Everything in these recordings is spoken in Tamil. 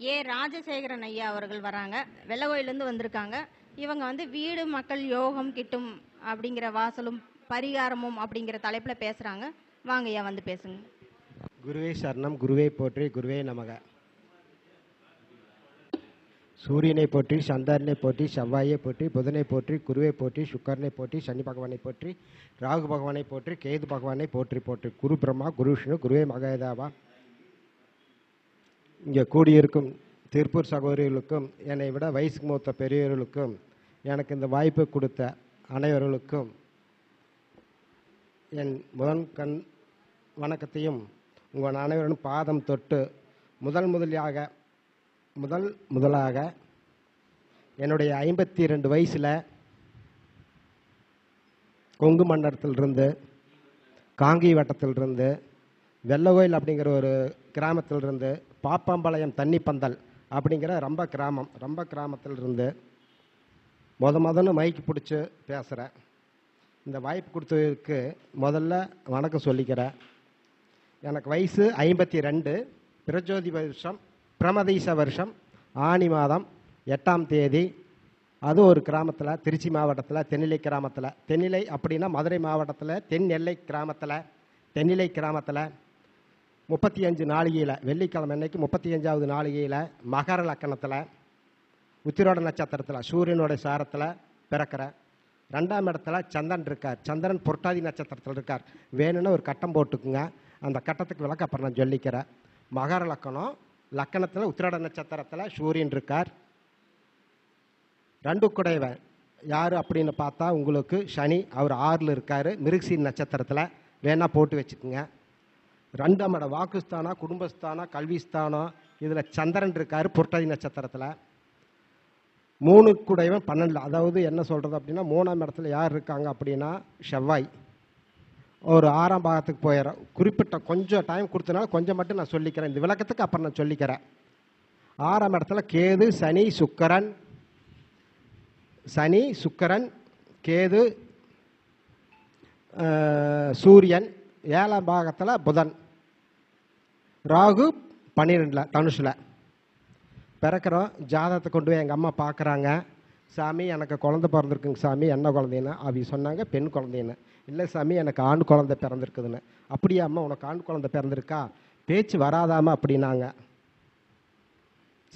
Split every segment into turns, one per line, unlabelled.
ஏ. ராஜசேகரன் ஐயா அவர்கள் வராங்க. வெள்ளகோயிலேருந்து வந்திருக்காங்க. இவங்க வந்து வீடு மக்கள் யோகம் கிட்டும் அப்படிங்கிற வாசலும் பரிகாரமும் அப்படிங்கிற தலைப்பில் பேசுகிறாங்க வாங்க ஐயா வந்து பேசுங்க.
குருவே சரணம் குருவே போற்றி குருவே நமக. சூரியனை போற்றி சந்தாரனை போற்றி செவ்வாயை போற்றி புதனை போற்றி குருவை போற்றி சுக்கரனை போற்றி சனி பகவானை போற்றி ராகு பகவானை போற்றி கேது பகவானை போற்றி போற்றி. குரு பிரம்மா குரு விஷ்ணு குருவே மகேதாவா. இங்கே கூடியிருக்கும் திருப்பூர் சகோதரிகளுக்கும் என்னை விட வயசுக்கு மூத்த பெரியவர்களுக்கும் எனக்கு இந்த வாய்ப்பு கொடுத்த அனைவர்களுக்கும் என் முதன் கண் வணக்கத்தையும் உங்கள் அனைவரும் பாதம் தொட்டு முதல் முதலியாக முதல் முதலாக என்னுடைய ஐம்பத்தி ரெண்டு வயசில் கொங்கு மண்டலத்திலிருந்து காங்கி வட்டத்திலிருந்து வெள்ளகோயில் அப்படிங்கிற ஒரு கிராமத்திலிருந்து பாப்பாம்பாளையம் தண்ணி பந்தல் அப்படிங்கிற ரொம்ப கிராமம் ரொம்ப கிராமத்திலிருந்து முத முதன்னு மைக்கு பிடிச்சி பேசுகிறேன் இந்த வாய்ப்பு கொடுத்ததுக்கு முதல்ல வணக்கம் சொல்லிக்கிறேன் எனக்கு வயசு ஐம்பத்தி ரெண்டு பிரஜோதி வருஷம் பிரமதீச வருஷம் ஆனி மாதம் எட்டாம் தேதி. அது ஒரு கிராமத்தில் திருச்சி மாவட்டத்தில் தென்னிலை கிராமத்தில். தென்னிலை அப்படின்னா மதுரை மாவட்டத்தில் தென் எல்லை கிராமத்தில் தென்னிலை கிராமத்தில். முப்பத்தி அஞ்சு நாளிகையில் வெள்ளிக்கிழமை அன்னைக்கு முப்பத்தி அஞ்சாவது நாளிகையில் மகர லக்கணத்தில் உத்திரோட நட்சத்திரத்தில் சூரியனுடைய சாரத்தில் பிறக்கிறேன் ரெண்டாம் இடத்துல சந்திரன் இருக்கார். சந்திரன் புரட்டாதி நட்சத்திரத்தில் இருக்கார். வேணும்னு ஒரு கட்டம் போட்டுக்குங்க. அந்த கட்டத்துக்கு விளக்க அப்புறம் நான் சொல்லிக்கிறேன். மகர லக்கணம் லக்கணத்தில் உத்திராட நட்சத்திரத்தில் சூரியன் இருக்கார். ரெண்டு குடைவன் யார் அப்படின்னு பார்த்தா உங்களுக்கு சனி அவர் ஆறில் இருக்கார். மிருகசி நட்சத்திரத்தில் வேணால் போட்டு வச்சுக்குங்க. ரெண்டாம் இடம் வாக்குஸ்தானம் குடும்பஸ்தானம் கல்விஸ்தானா இதில் சந்திரன் இருக்கார் புரட்டாதி நட்சத்திரத்தில். மூணு குடைவன் பன்னெண்டில். அதாவது என்ன சொல்கிறது அப்படின்னா மூணாம் இடத்துல யார் இருக்காங்க அப்படின்னா செவ்வாய். ஒரு ஆறாம் பாகத்துக்கு போயிடும் குறிப்பிட்ட கொஞ்சம் டைம் கொடுத்தனால கொஞ்சம் மட்டும் நான் சொல்லிக்கிறேன். இந்த விளக்கத்துக்கு அப்புறம் நான் சொல்லிக்கிறேன். ஆறாம் இடத்துல கேது சனி சுக்கரன். சனி சுக்கரன் கேது சூரியன். ஏழாம் பாகத்தில் புதன். ராகு பன்னிரெண்டில் தனுஷில் பிறக்கிறோம் ஜாதகத்தை கொண்டு போய் எங்கள் அம்மா பார்க்குறாங்க சாமி எனக்கு குழந்தை பிறந்திருக்குங்க சாமி என்ன குழந்தைன்னு அவங்க சொன்னாங்க பெண் குழந்தைன்னு. இல்லை சாமி எனக்கு ஆண் குழந்தை பிறந்திருக்குதுன்னு. அப்படியா அம்மா உனக்கு ஆண் குழந்தை பிறந்திருக்கா? பேச்சு வராதாமா அப்படின்னாங்க.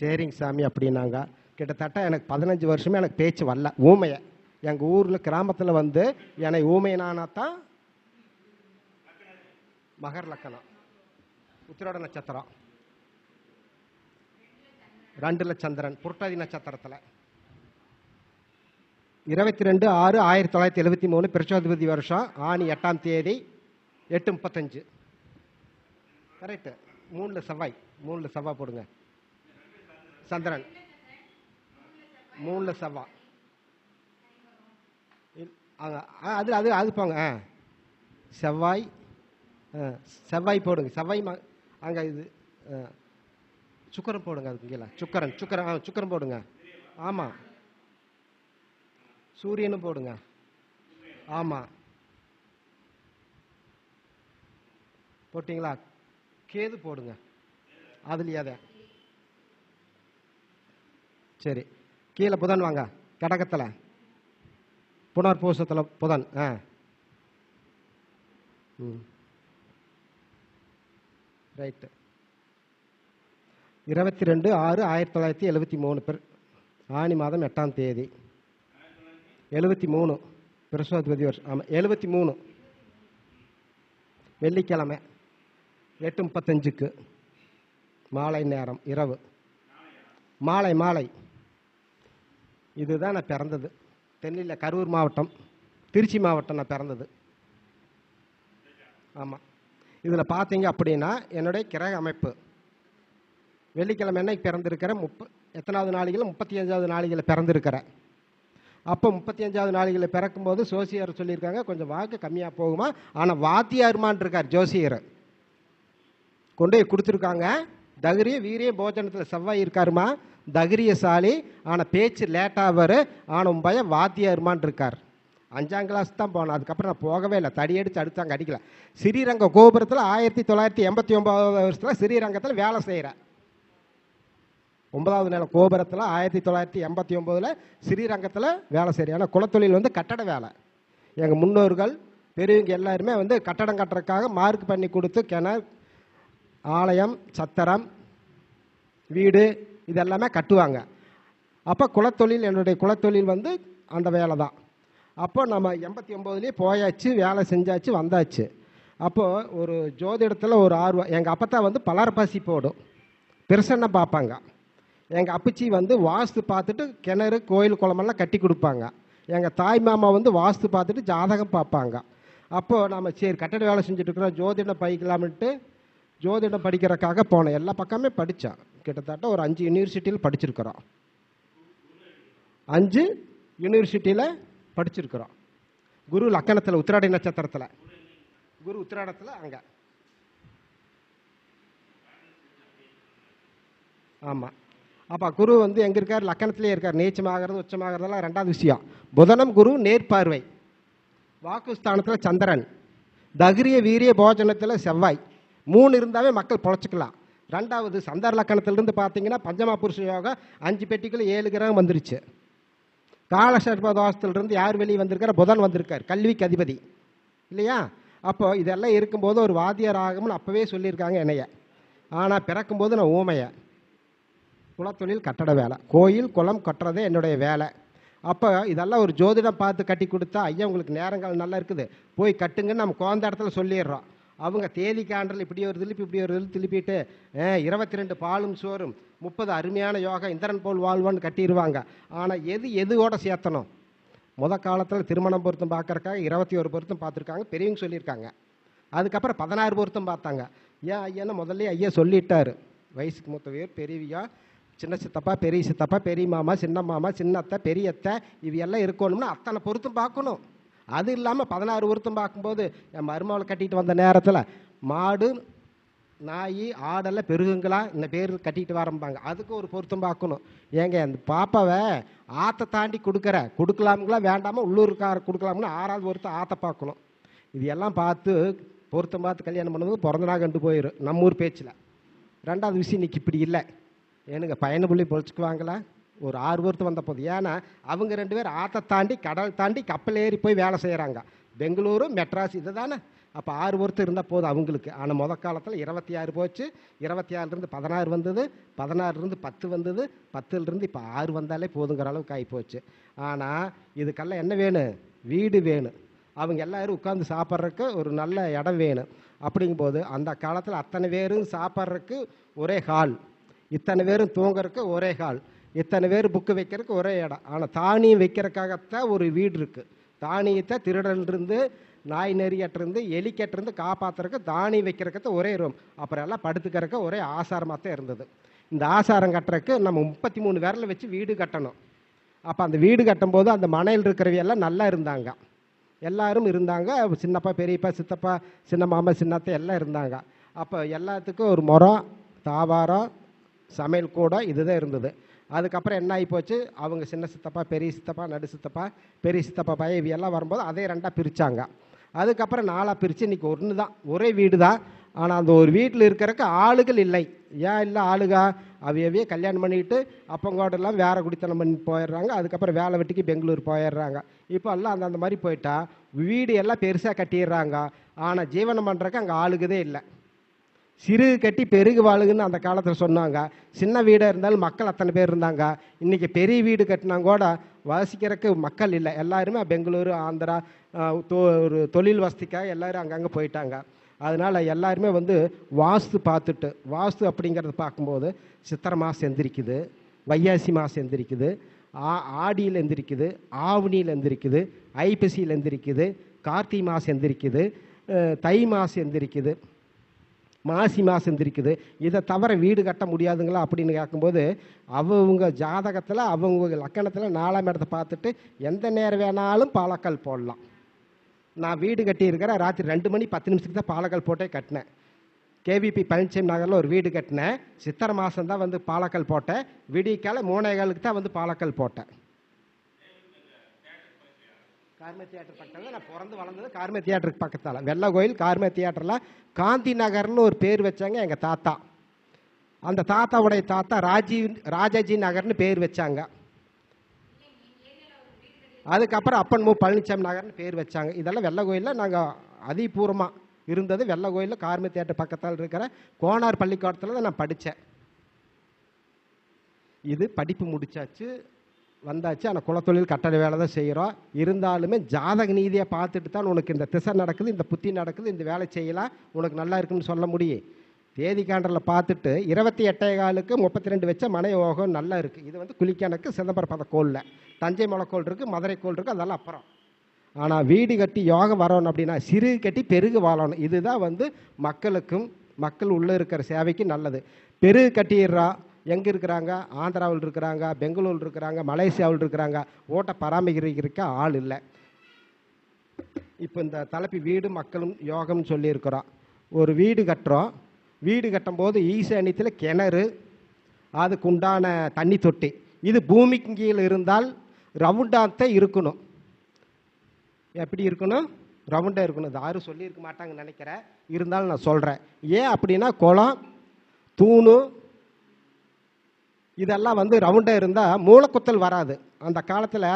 சரிங்க சாமி அப்படின்னாங்க. கிட்டத்தட்ட எனக்கு பதினஞ்சு வருஷமே எனக்கு பேச்சு வரல ஊமையை. எங்கள் ஊரில் கிராமத்தில் வந்து என்னை ஊமையினானா தான் மகர் லக்கணம். உத்திரோட நட்சத்திரம். ரெண்டுல சந்திரன் புரட்டாதி நட்சத்திரத்தில். இருபத்தி ரெண்டு ஆறு ஆயிரத்தி தொள்ளாயிரத்தி எழுபத்தி மூணு பிரச்சோதிபதி வருஷம் ஆணி எட்டாம் தேதி எட்டு முப்பத்தஞ்சு. கரெக்டு மூணில் செவ்வாய் மூணில் செவ்வாய் போடுங்க. சந்திரன். மூணில் செவ்வாய் ஆ, அது அது அது போங்க செவ்வாய் ஆ, செவ்வாய் போடுங்க. செவ்வாய் அங்கே இது சுக்கரம் போடுங்க அதுக்கு கீழே சுக்கரன் சுக்கரன் ஆ சுக்கரம் போடுங்க. ஆமாம் சூரியனும் போடுங்க. ஆமாம் போட்டிங்களா? கேது போடுங்க. அதுலையே அதை. சரி. கீழே புதன் வாங்க. கடகத்தில். புனர் பூசத்தில் புதன் ஆ. ம். ரைட்டு இருபத்தி ரெண்டு ஆறு ஆயிரத்தி தொள்ளாயிரத்தி எழுபத்தி மூணு பேர் ஆனி மாதம் எட்டாம் தேதி. எழுபத்தி மூணு பிரசோதிபதி வருஷம். ஆமாம் எழுபத்தி மூணு வெள்ளிக்கிழமை எட்டு முப்பத்தஞ்சுக்கு மாலை நேரம் இரவு. மாலை மாலை. இதுதான் நான் பிறந்தது. தென்னில கரூர் மாவட்டம் திருச்சி மாவட்டம் நான் பிறந்தது. ஆமாம் இதில் பார்த்தீங்க அப்படின்னா என்னுடைய கிரக அமைப்பு. வெள்ளிக்கிழமை என்னைக்கு பிறந்திருக்கிற முப்ப எத்தனாவது நாளிகளில்? முப்பத்தி அஞ்சாவது நாளிகளில் பிறந்திருக்கிறேன். அப்போ முப்பத்தி அஞ்சாவது நாளிகளில் பிறக்கும்போது சோசியர் சொல்லியிருக்காங்க கொஞ்சம் வாக்கு கம்மியாக போகுமா? ஆனால் வாத்தியாருமான் இருக்கார் ஜோசியர். கொண்டு போய் கொடுத்துருக்காங்க. தகிரிய வீரிய போஜனத்தில் செவ்வாய் இருக்காருமா? தகிரியசாலி. ஆனால் பேச்சு லேட்டாக வரும் ஆனால் பயம் வாத்தியாருமான் இருக்கார். அஞ்சாம் கிளாஸ் தான் போனேன் அதுக்கப்புறம் நான் போகவே இல்லை. தடியடிச்சு அடித்தாங்க அடிக்கல. ஸ்ரீரங்க கோபுரத்தில் ஆயிரத்தி தொள்ளாயிரத்தி எண்பத்தி ஒம்பதாவது வருஷத்தில் ஸ்ரீரங்கத்தில் வேலை செய்கிறேன் ஒன்பதாவது நில கோபுரத்தில் ஆயிரத்தி தொள்ளாயிரத்தி எண்பத்தி ஒம்போதில் ஸ்ரீரங்கத்தில் வேலை செய்கிறேன் ஏன்னா குலத்தொழில் வந்து கட்டட வேலை. எங்கள் முன்னோர்கள் பெரியவங்க எல்லாருமே வந்து கட்டடம் கட்டுறதுக்காக மார்க் பண்ணி கொடுத்து கிணறு ஆலயம் சத்திரம் வீடு இதெல்லாமே கட்டுவாங்க. அப்போ குலத்தொழில் என்னுடைய குலத்தொழில் வந்து அந்த வேலை தான் அப்போ நம்ம எண்பத்தி ஒம்போதுலேயே போயாச்சு வேலை செஞ்சாச்சு வந்தாச்சு. அப்போது ஒரு ஜோதிடத்தில் ஒரு ஆர்வம் எங்கள் அப்பத்தா வந்து பலர்பாசி போடும். பிரசன்ன பார்ப்பாங்க. எங்கள் அப்பச்சி வந்து வாஸ்து பார்த்துட்டு கிணறு கோயில் குளமெல்லாம் கட்டி கொடுப்பாங்க. எங்கள் தாய் மாமா வந்து வாஸ்து பார்த்துட்டு ஜாதகம் பார்ப்பாங்க. அப்போது நம்ம சரி கட்டட வேலை செஞ்சுட்ருக்குறோம் ஜோதிடம் படிக்கலாம்ன்ட்டு ஜோதிடம் படிக்கிறதுக்காக போனேன். எல்லா பக்கமே படித்தேன். கிட்டத்தட்ட ஒரு அஞ்சு யூனிவர்சிட்டியில் படிச்சிருக்கிறோம். அஞ்சு யூனிவர்சிட்டியில் படிச்சிருக்கிறோம். குரு லக்கணத்தில் உத்திராடை நட்சத்திரத்தில். குரு உத்திராடத்தில் அங்கே. ஆமாம் அப்போ குரு வந்து எங்கே இருக்கார்? லக்கணத்திலே இருக்கார். நீச்சமாகிறது உச்சமாகிறதெல்லாம் ரெண்டாவது விஷயம். புதனம் குரு நேர்பார்வை. வாக்குஸ்தானத்தில் சந்திரன். தகிரிய வீரிய போஜனத்தில் செவ்வாய். மூணு இருந்தாவே மக்கள் பொழைச்சிக்கலாம். ரெண்டாவது சந்தார் லக்கணத்திலிருந்து பார்த்தீங்கன்னா பஞ்சமா புருஷ யோகம் அஞ்சு பெட்டிக்குள்ள ஏழு கிரகம் வந்துருச்சு. காலசர்ப தோஷத்திலிருந்து யார் வெளியே வந்திருக்கார் புதன் வந்திருக்கார் கல்விக்கு அதிபதி. இல்லையா? அப்போ இதெல்லாம் இருக்கும்போது ஒரு வாத்தியார் ஆகும்னு அப்போவே சொல்லியிருக்காங்க என்னைய. ஆனால் பிறக்கும்போது நான் ஊமைய. குலத்தொழில் கட்டட வேலை. கோயில் குளம் கட்டுறதே என்னுடைய வேலை. அப்போ இதெல்லாம் ஒரு ஜோதிடம் பார்த்து கட்டி கொடுத்தா ஐயா உங்களுக்கு நேரங்கள் நல்லா இருக்குது. போய் கட்டுங்கன்னு நம்ம குழந்த இடத்துல சொல்லிடுறோம். அவங்க தேதி காண்டல் இப்படி ஒரு திருப்பி இப்படி ஒரு திருப்பி திருப்பிட்டு இருபத்தி ரெண்டு பாலும் சோறும் முப்பது அருமையான யோகா இந்திரன் போல் வாழ்வான்னு கட்டிடுவாங்க ஆனால் எது எதுவோட சேர்த்தணும்? முத காலத்தில் திருமணம் பொருத்தம் பார்க்குறக்காக இருபத்தி ஒரு பொருத்தம் பார்த்துருக்காங்க பெரியவங்க சொல்லியிருக்காங்க. அதுக்கப்புறம் பதினாறு பொருத்தம் பார்த்தாங்க. ஏன் ஐயான்னு முதல்ல ஐயா சொல்லிட்டார். வயசுக்கு மூத்தவையர் பெரியவியா சின்ன சித்தப்பா பெரிய சித்தப்பா பெரிய மாமா சின்ன மாமா சின்ன அத்தை பெரிய அத்தை இவையெல்லாம் இருக்கணும்னா அத்தனை பொருத்தம் பார்க்கணும். அது இல்லாமல் பதினாறு வருத்தம் பார்க்கும்போது என் மருமகளை கட்டிட்டு வந்த நேரத்தில் மாடு நாய் ஆடெல்லாம் பெருகுங்களா இந்த பேர் கட்டிட்டு வரம்பாங்க. அதுக்கு ஒரு பொருத்தம் பார்க்கணும். ஏங்க அந்த பாப்பாவை ஆற்றை தாண்டி கொடுக்குற கொடுக்கலாமுங்களா வேண்டாமா உள்ளூர்கார கொடுக்கலாம்னு ஆறாவது பொருத்தம் ஆற்றை பார்க்கணும். இது எல்லாம் பார்த்து பொருத்தம் பார்த்து கல்யாணம் பண்ணும்போது பிறந்த நாள் கண்டு போயிடும் நம்ம ஊர் பேச்சில். ரெண்டாவது விஷயம் இன்னைக்கு இப்படி இல்லை. ஏனுங்க பையனை புள்ளி பொழிச்சுக்குவாங்களா? ஒரு ஆறு பொருத்தம் வந்த போது ஏன்னா அவங்க ரெண்டு பேர் ஆற்றை தாண்டி கடல் தாண்டி கப்பல் ஏறி போய் வேலை செய்கிறாங்க பெங்களூரு மெட்ராஸ் இது தானே அப்போ ஆறு ஒருத்தர் இருந்தால் போதும் அவங்களுக்கு. ஆனால் முத காலத்தில் இருபத்தி ஆறு போச்சு. இருபத்தி ஆறுலேருந்து பதினாறு வந்தது. பதினாறுலேருந்து பத்து வந்தது. பத்துலேருந்து இப்போ ஆறு வந்தாலே போதுங்கிற அளவுக்கு ஆகி போச்சு ஆனால் இதுக்கெல்லாம் என்ன வேணும் வீடு வேணும் அவங்க எல்லோரும் உட்காந்து சாப்பிட்றதுக்கு ஒரு நல்ல இடம் வேணும் அப்படிங்கும்போது அந்த காலத்தில் அத்தனை பேரும் சாப்பிட்றதுக்கு ஒரே ஹால் இத்தனை பேரும் தூங்குறதுக்கு ஒரே ஹால் இத்தனை பேர் புக்கு வைக்கிறதுக்கு ஒரே இடம். ஆனால் தானியம் வைக்கிறதுக்காகத்தான் ஒரு வீடு இருக்குது தானியத்தை திருடன்றிருந்து நாய் நெறியட்டிருந்து எலிக்கட்டிருந்து காப்பாற்றுறக்கு தானியம் வைக்கிறதுக்கு ஒரே ரூம். அப்புறம் எல்லாம் படுத்துக்கிறக்க ஒரே ஆசாரமாக தான் இருந்தது. இந்த ஆசாரம் கட்டுறக்கு நம்ம முப்பத்தி மூணு விரலை வச்சு வீடு கட்டணும். அப்போ அந்த வீடு கட்டும்போது அந்த மனையில் இருக்கிறவையெல்லாம் நல்லா இருந்தாங்க. எல்லாரும் இருந்தாங்க. சின்னப்பா பெரியப்பா சித்தப்பா சின்ன மாமா சின்னத்தை எல்லாம் இருந்தாங்க. அப்போ எல்லாத்துக்கும் ஒரு முறம் தாவாரம் சமையல் கூடம் இதுதான் இருந்தது. அதுக்கப்புறம் என்ன ஆகி போச்சு அவங்க சின்ன சித்தப்பா பெரிய சித்தப்பா நடு சித்தப்பா பெரிய சித்தப்பா பையன் இவையெல்லாம் வரும்போது அதே ரெண்டாக பிரித்தாங்க அதுக்கப்புறம் நாலாக பிரித்து இன்றைக்கி ஒன்று தான் ஒரே வீடு தான் ஆனால் அந்த ஒரு வீட்டில் இருக்கிறக்கு ஆளுகள் இல்லை. ஏன் இல்லை ஆளுகா? அவையவே கல்யாணம் பண்ணிட்டு அப்பங்கோடெல்லாம் வேற குடித்தனம் பண்ணி போயிடுறாங்க. அதுக்கப்புறம் வேலை வெட்டிக்கு பெங்களூர் போயிடுறாங்க. இப்போ எல்லாம் அந்த மாதிரி போயிட்டா வீடு எல்லாம் பெருசாக கட்டிடுறாங்க. ஆனால் ஜீவனம் பண்ணுறக்கு அங்கே ஆளுகதே இல்லை. சிறு கட்டி பெருகு வாழுகுன்னு அந்த காலத்தில் சொன்னாங்க. சின்ன வீடாக இருந்தாலும் மக்கள் அத்தனை பேர் இருந்தாங்க. இன்றைக்கி பெரிய வீடு கட்டினா கூட வசிக்கிறதுக்கு மக்கள் இல்லை. எல்லாருமே பெங்களூரு ஆந்திரா தொ- ஒரு தொழில் வசதிக்காக எல்லாரும் அங்கங்கே போயிட்டாங்க. அதனால் எல்லாருமே வந்து வாஸ்து பார்த்துட்டு வாஸ்து அப்படிங்கிறத பார்க்கும்போது சித்திரை மாதம் எந்திரிக்குது வையாசி மாதம் எந்திரிக்குது ஆ ஆடியில் எந்திரிக்குது ஆவணியில் எந்திரிக்குது ஐப்பசியில் எந்திரிக்குது கார்த்திகை மாதம் எந்திரிக்குது தை மாதம் எந்திரிக்குது. மாசி மாதம் எந்திரிக்குது. இதை தவிர வீடு கட்ட முடியாதுங்களா அப்படின்னு கேட்கும்போது அவங்க ஜாதகத்தில் அவங்க லக்கணத்தில் நாலாம் இடத்த பார்த்துட்டு எந்த நேரம் வேணாலும் பாலக்கல் போடலாம். நான் வீடு கட்டியிருக்கிறேன் ராத்திரி ரெண்டு மணி பத்து நிமிஷத்துக்கு தான் பாலக்கல் போட்டே கட்டினேன். கேவிபி பழனிசாமி நகரில் ஒரு வீடு கட்டினேன். சித்திரை மாதம் தான் வந்து பாலக்கல் போட்டேன். விடியக்கால மூணேகாலுக்கு தான் வந்து பாலக்கல் போட்டேன். கார்மே தியேட்டர் பக்கத்தில் நான் பிறந்து வளர்ந்தது கார்மே தியேட்டருக்கு பக்கத்தால். வெள்ளை கோயில் கார்மே தியேட்டரில் காந்தி நகர்னு ஒரு பேர் வச்சாங்க எங்கள் தாத்தா. அந்த தாத்தாவுடைய தாத்தா ராஜீவ் ராஜாஜி நகர்னு பேர் வச்சாங்க. அதுக்கப்புறம் அப்பன் மூ. பழனிசாமி நகர்னு பேர் வச்சாங்க. இதெல்லாம் வெள்ளை கோயிலில் நாங்கள் அதிபூர்வமாக இருந்தது. வெள்ளை கோயிலில் கார்மே தேட்டர் பக்கத்தால் இருக்கிற கோனார் பள்ளிக்கூடத்தில் தான் நான் படித்தேன் இது படிப்பு முடிச்சாச்சு. வந்தாச்சு. ஆனால் குலத்தொழில் கட்டட வேலை தான் செய்கிறோம் இருந்தாலுமே ஜாதக நீதியை பார்த்துட்டு தான் உனக்கு இந்த திசை நடக்குது இந்த புத்தி நடக்குது இந்த வேலை செய்யலாம். உனக்கு நல்லா இருக்குன்னு சொல்ல முடியும். தேதி காண்டரில் பார்த்துட்டு இருபத்தி எட்டே காலுக்கு முப்பத்தி ரெண்டு வச்ச மனை யோகம் நல்லா இருக்குது இது வந்து குளிக்கணக்கு சிதம்பரம் பத கோலில். தஞ்சை மலைக்கோள் இருக்குது மதுரை கோள் இருக்குது அதெல்லாம் அப்புறம். ஆனால் வீடு கட்டி யோகம் வரணும் அப்படின்னா சிறு கட்டி பெருகு வாழணும். இதுதான் வந்து மக்களுக்கும் மக்கள் உள்ளே இருக்கிற சேவைக்கு நல்லது. பெருகு கட்டிடுறா எங்கே இருக்கிறாங்க? ஆந்திராவில் இருக்கிறாங்க பெங்களூரில் இருக்கிறாங்க மலேசியாவில் இருக்கிறாங்க. ஓட்டை பராமரிக்கிறதுக்கு ஆள் இல்லை. இப்போ இந்த தலைப்பு வீடு மக்களும் யோகம்னு சொல்லியிருக்கிறோம். ஒரு வீடு கட்டுறோம். வீடு கட்டும்போது ஈசானியத்தில் கிணறு அதுக்கு உண்டான தண்ணி தொட்டி. இது பூமிக்கு கீழே இருந்தால் ரவுண்டாகத்தான் இருக்கணும். எப்படி இருக்கணும்? ரவுண்டாக இருக்கணும். இது யாரும் சொல்லியிருக்க மாட்டாங்கன்னு நினைக்கிறேன். இருந்தாலும் நான் சொல்கிறேன் ஏன் அப்படின்னா குளம் தூணு இதெல்லாம் வந்து ரவுண்டாக இருந்தால் மூளைக்குத்தல் வராது. அந்த காலத்தில்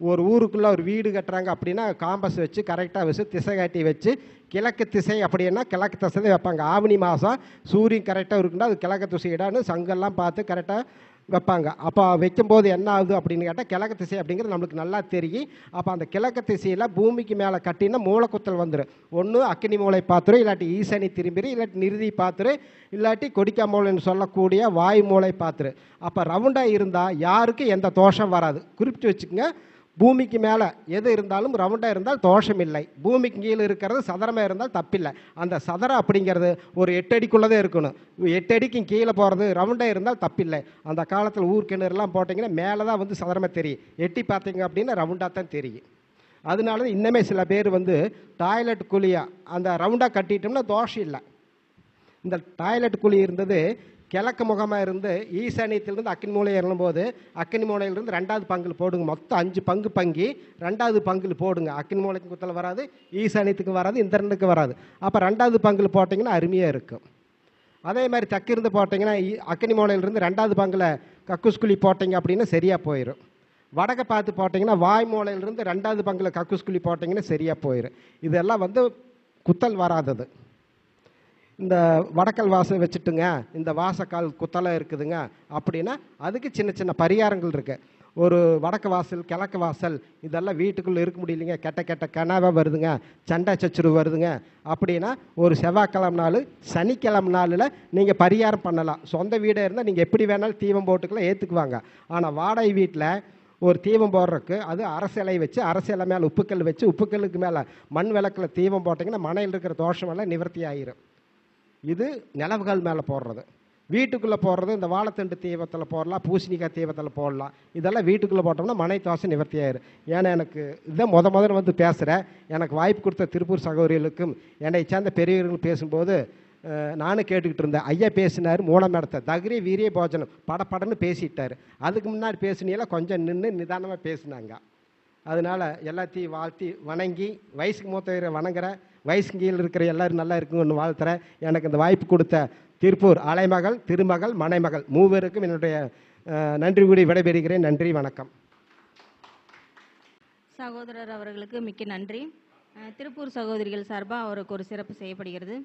ஒரு ஊருக்குள்ளே ஒரு வீடு கட்டுறாங்க அப்படின்னா காம்பஸ் வச்சு கரெக்டாக வச்சு திசை காட்டி வச்சு கிழக்கு திசை அப்படின்னா கிழக்கு திசை தான் வைப்பாங்க. ஆவணி மாதம் சூரியன் கரெக்டாக இருக்குன்னா அது கிழக்கு திசையிடான்னு சங்கெல்லாம் பார்த்து கரெக்டாக வைப்பாங்க. அப்போ வைக்கும்போது என்ன ஆகுது அப்படின்னு கேட்டால் கிழக்கு திசை அப்படிங்கிறது நம்மளுக்கு நல்லா தெரியும். அப்போ அந்த கிழக்கு திசையில் பூமிக்கு மேலே கட்டினா மூலக்குத்தல் வந்துடும் ஒன்று அக்கினி மூளை பாத்திரம் இல்லாட்டி ஈசனி திரும்பிரு இல்லாட்டி நிறுதி பாத்திரம் இல்லாட்டி கொடிக்கா மூளைன்னு சொல்லக்கூடிய வாய் மூளை பாத்திரம். அப்போ ரவுண்டாக இருந்தால் யாருக்கும் எந்த தோஷம் வராது? குறிப்பிட்டு வச்சுக்கோங்க பூமிக்கு மேலே எது இருந்தாலும் ரவுண்டாக இருந்தால் தோஷம் இல்லை பூமிக்கு கீழே இருக்கிறது சதரமாக இருந்தால் தப்பில்லை. அந்த சதுரம் அப்படிங்கிறது ஒரு எட்டு அடிக்குள்ளதே இருக்கணும். எட்டு அடிக்கு கீழே போகிறது ரவுண்டாக இருந்தால் தப்பில்லை. அந்த காலத்தில் ஊர் கிணறுலாம் போட்டிங்கன்னா மேலே தான் வந்து சதுரமாக தெரியும். எட்டி பார்த்தீங்க அப்படின்னா ரவுண்டாக தான் தெரியும். அதனால தான் இன்னமே சில பேர் வந்து டாய்லெட் குழியாக அந்த ரவுண்டாக கட்டிட்டோம்னா தோஷம் இல்லை. இந்த டாய்லெட் குழி இருந்தது கிழக்கு முகமாக இருந்து ஈசானியத்திலிருந்து அக்கினி மூலை ஏறும்போது அக்கினி மூலையிலிருந்து ரெண்டாவது பங்கில் போடுங்க. மொத்தம் அஞ்சு பங்கு பங்கி ரெண்டாவது பங்கில் போடுங்க. அக்கினி மூலைக்கும் குத்தல் வராது ஈசானியத்துக்கு வராது இந்த ரெண்டுக்கு வராது. அப்போ ரெண்டாவது பங்கில் போட்டிங்கன்னா அருமையாக இருக்கும். அதே மாதிரி தக்கிருந்து போட்டிங்கன்னா அக்கினி மூலையிலிருந்து ரெண்டாவது பங்கில் கக்குஸ்குழி போட்டிங்க அப்படின்னா சரியாக போயிடும் வடக்க பார்த்து போட்டிங்கன்னா வாய் மூலையிலிருந்து ரெண்டாவது பங்கில் கக்குஸ்குழி போட்டிங்கன்னா சரியாக போயிடும் இதெல்லாம் வந்து குத்தல் வராதது. இந்த வடக்கல் வாசல் வச்சுட்டுங்க இந்த வாசக்கால் குத்தலை இருக்குதுங்க அப்படின்னா அதுக்கு சின்ன சின்ன பரிகாரங்கள் இருக்குது ஒரு வடக்கு வாசல் கிழக்கு வாசல் இதெல்லாம் வீட்டுக்குள்ளே இருக்க முடியலைங்க. கெட்ட கெட்ட கனவை வருதுங்க சண்டை சச்சுரு வருதுங்க. அப்படின்னா ஒரு செவ்வாய்க்கிழமை நாள் சனிக்கிழமை நாளில் நீங்கள் பரிகாரம் பண்ணலாம். சொந்த வீடாக இருந்தால் நீங்கள் எப்படி வேணாலும் தீபம் போட்டுக்கலாம் ஏற்றுக்குவாங்க ஆனால் வாடகை வீட்டில் ஒரு தீபம் போடுறதுக்கு அது அரசியலை வச்சு அரசியலை மேலே உப்புக்கல் வச்சு உப்புக்கல்லுக்கு மேலே மண் விளக்கில் தீபம் போட்டிங்கன்னா மனையில் இருக்கிற தோஷமெல்லாம் நிவர்த்தி ஆயிரும். இது நிலவுகள் மேலே போடுறது. வீட்டுக்குள்ளே போடுறது இந்த வாழைத்தண்டு தீபத்தில் போடலாம் பூசணிக்காய் தீபத்தில் போடலாம். இதெல்லாம் வீட்டுக்குள்ளே போட்டோம்னா மனை தோசை நிவர்த்தி ஆயிரும் ஏன்னா எனக்கு இதை முத முதல்ல வந்து பேசுகிறேன் எனக்கு வாய்ப்பு கொடுத்த திருப்பூர் சகோதரிகளுக்கும் என்னை சேர்ந்த பெரியவர்கள் பேசும்போது நானும் கேட்டுக்கிட்டு இருந்தேன். ஐயா பேசினார் மூலம் இடத்த தகிரி வீரிய போஜனம். படப்படன்னு பேசிட்டார். அதுக்கு முன்னாடி பேசினீங்களா? கொஞ்சம் நின்று நிதானமாக பேசினாங்க. அதனால எல்லாத்தையும் வாழ்த்தி வணங்கி வயசுக்கு மூத்தவரை வணங்குறேன். வயசு கீழ் இருக்கிற எல்லாரும் நல்லா இருக்குங்கன்னு வாழ்த்துறேன் எனக்கு இந்த வாய்ப்பு கொடுத்த திருப்பூர் அலைமகள் திருமகள் மனைமகள் மூவருக்கும் என்னுடைய நன்றி கூடி விடைபெறுகிறேன். நன்றி வணக்கம்.
சகோதரர் அவர்களுக்கு மிக்க நன்றி. திருப்பூர் சகோதரிகள் சார்பாக அவருக்கு ஒரு சிறப்பு செய்யப்படுகிறது.